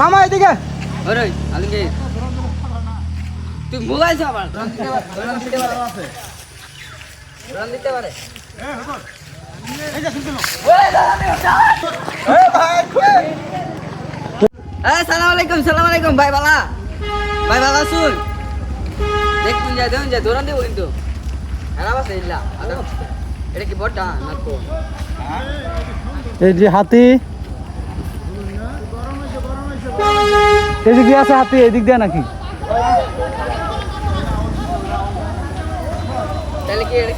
মামা এদিকে তুই মোবাইল চাবার দিতে পারে সালাম আলাইকুম সালাম আলাইকুম ভাই বালা ভাই বালা শুন দেখ কোন যায় দেখুন যায় দৌড়ান দেবো কিন্তু এটা কি বড়টা না এই যে হাতি। এদিক দিয়ে আছে হাতি এদিক দিয়ে নাকি? তাহলে কি এটা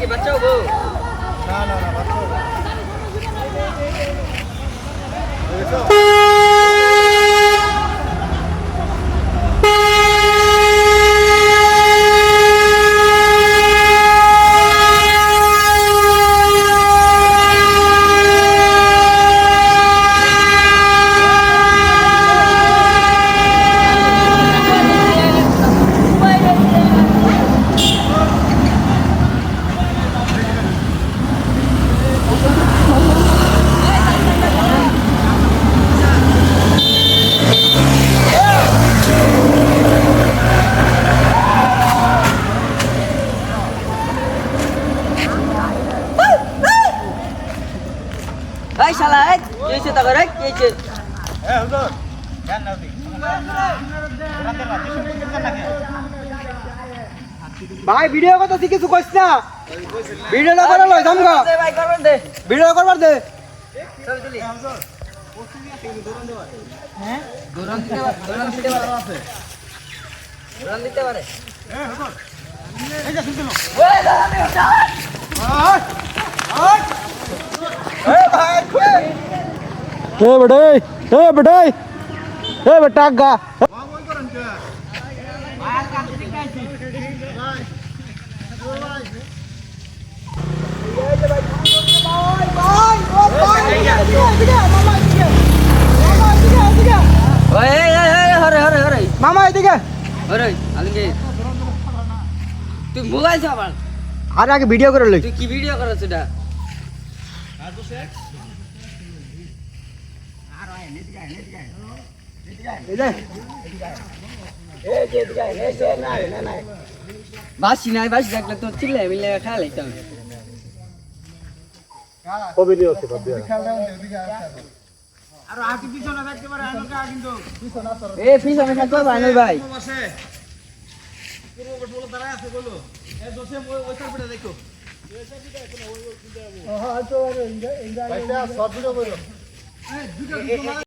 এই শালা এই কি হয়েছে তা করে কি হয়েছে? ভাই ভিডিও কথা তুই কিছু কইস না। ভিডিওটা করে লই থামগা দে ভাই করবেন দে। ভিডিও করবার দে। ছবি তুলি হ্যাঁ? দিতে পারে দিতে পারে দৌড়ান দিতে পারে। এ বেটাই এ বেটাই এ বেটা গা ওই এই এই এই হরে হরে হরে মামা এদিকে হরে আলঙ্গে তুই মোবাইল চাবার আরে আগে ভিডিও করে লই তুই কি ভিডিও করছ এটা বাসি নাই বাসি থাকলে তোর চিল্লে মিলে খেলা পিছনে ভাই নই ভাই